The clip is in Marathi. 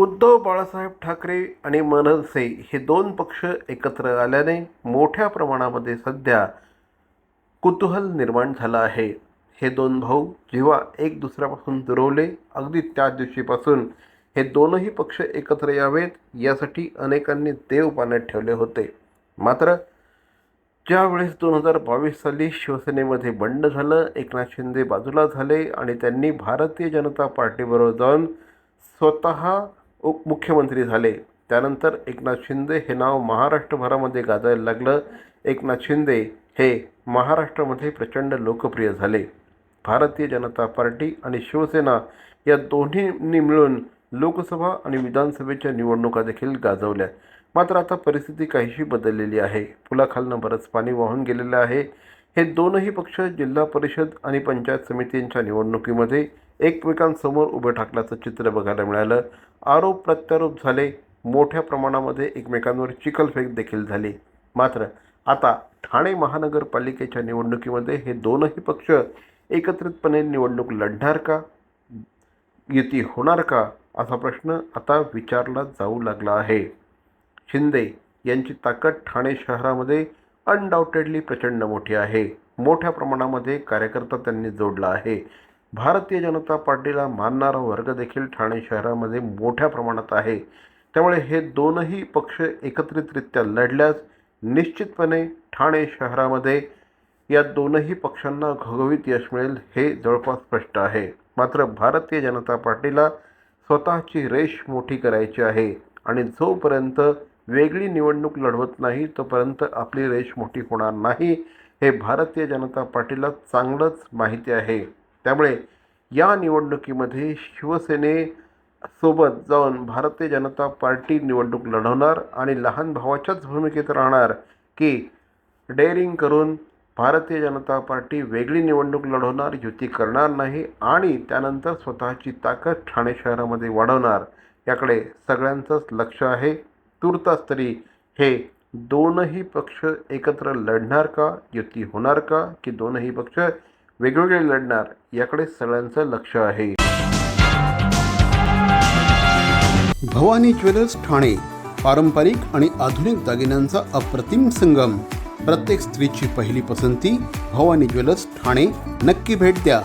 उद्धव बाळासाहेब ठाकरे आणि मनसे हे दोन पक्ष एकत्र आल्याने मोठ्या प्रमाणामध्ये सध्या कुतूहल निर्माण झालं आहे. हे दोन भाऊ जेव्हा एक दुसऱ्यापासून दुरवले अगदी त्याच दिवशीपासून हे दोनही पक्ष एकत्र यावेत यासाठी अनेकांनी देव पाण्यात ठेवले होते. मात्र ज्यावेळेस दोन हजार बावीस साली शिवसेनेमध्ये बंड झालं एकनाथ शिंदे बाजूला झाले आणि त्यांनी भारतीय जनता पार्टीबरोबर जाऊन स्वतः उप मुख्यमंत्री झाले. त्यानंतर एकनाथ शिंदे हे नाव महाराष्ट्रभरामध्ये गाजायला लागलं. एकनाथ शिंदे हे महाराष्ट्रामध्ये प्रचंड लोकप्रिय झाले. भारतीय जनता पार्टी आणि शिवसेना या दोन्हींनी मिळून लोकसभा आणि विधानसभेच्या निवडणुका देखील गाजवल्या. मात्र आता परिस्थिती काहीशी बदललेली आहे. पुलाखालनं बरंच पाणी वाहून गेलेलं आहे. हे दोनही पक्ष जिल्हा परिषद आणि पंचायत समितींच्या निवडणुकीमध्ये एकमेकांसमोर उभं ठाकल्याचं चित्र बघायला मिळालं. आरोप प्रत्यारोप झाले. मोठ्या प्रमाणामध्ये एकमेकांवर चिखलफेक देखील झाली. मात्र आता ठाणे महानगरपालिकेच्या निवडणुकीमध्ये हे दोनही पक्ष एकत्रितपणे निवडणूक लढणार का? युती होणार का? असा प्रश्न आता विचारला जाऊ लागला आहे. शिंदे यांची ताकद ठाणे शहरामध्ये अनडाऊटेडली प्रचंड मोठी आहे. मोठ्या प्रमाणामध्ये कार्यकर्ता त्यांनी जोडला आहे. भारतीय जनता पार्टीला मानणारा वर्ग देखील ठाणे शहरामध्ये मोठ्या प्रमाणात आहे. त्यामुळे हे दोनही पक्ष एकत्रितरित्या लढल्यास निश्चितपणे ठाणे शहरामध्ये या दोनही पक्षांना घवघवीत यश मिळेल हे जवळपास स्पष्ट आहे. मात्र भारतीय जनता पार्टीला स्वतःची रेष मोठी करायची आहे आणि जोपर्यंत वेगळी निवडणूक लढवत नाही तोपर्यंत आपली रेष मोठी होणार नाही हे भारतीय जनता पार्टीला चांगलंच माहिती आहे. त्यामुळे या निवडणुकीमध्ये शिवसेनेसोबत जाऊन भारतीय जनता पार्टी निवडणूक लढवणार आणि लहान भावाच्याच भूमिकेत राहणार की डेअरिंग करून भारतीय जनता पार्टी वेगळी निवडणूक लढवणार युती करणार नाही आणि त्यानंतर स्वतःची ताकद ठाणे शहरामध्ये वाढवणार याकडे सगळ्यांचंच लक्ष आहे. तुर्तास तरी हे दोनही पक्ष एकत्र लढणार का युती होणार का की दोनही पक्ष वेगवेगळे लढणार याकडे सगळ्यांचं लक्ष आहे. भवानी ज्वेलर्स ठाणे पारंपरिक आणि आधुनिक दागिन्यांचा अप्रतिम संगम. प्रत्येक स्त्रीची पहिली पसंती भवानी ज्वेलर्स ठाणे. नक्की भेट द्या.